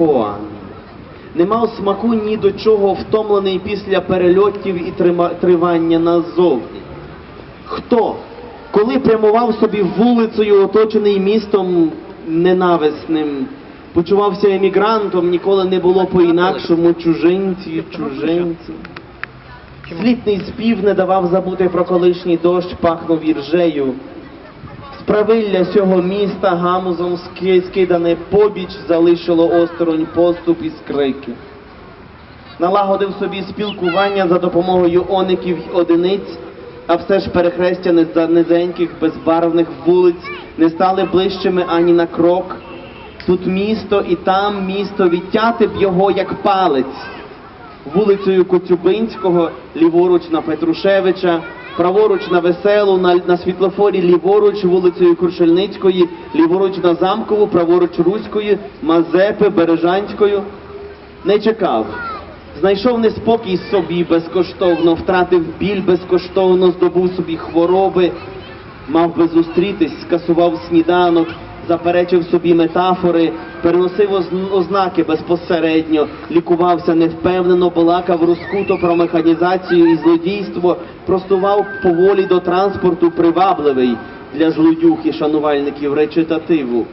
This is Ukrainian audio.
Хуан. Не мав смаку ні до чого, втомлений після перельотів і тривання назовні. Хто, коли прямував собі вулицею, оточений містом ненависним, почувався емігрантом, ніколи не було по-інакшому чужинці, чужинці. Слітний спів не давав забути про колишній дощ, пахнув іржею. Справилля сього міста гамузом скидане побіч залишило осторонь поступ і скрики. Налагодив собі спілкування за допомогою оників й одиниць, а все ж перехрестя низеньких безбарвних вулиць не стали ближчими ані на крок. Тут місто і там місто відтяти б його як палець вулицею Коцюбинського, ліворуч на Петрушевича, праворуч на Веселу, на, на світлофорі ліворуч вулицею Куршельницької, ліворуч на Замкову, праворуч Руської, Мазепи, Бережанською. Не чекав. Знайшов неспокій собі безкоштовно, втратив біль безкоштовно, здобув собі хвороби, мав би зустрітись, скасував сніданок, заперечив собі метафори, переносив оз- ознаки безпосередньо, лікувався невпевнено, балакав розкуто про механізацію і злодійство, простував поволі до транспорту привабливий для злодюхи, шанувальників речитативу.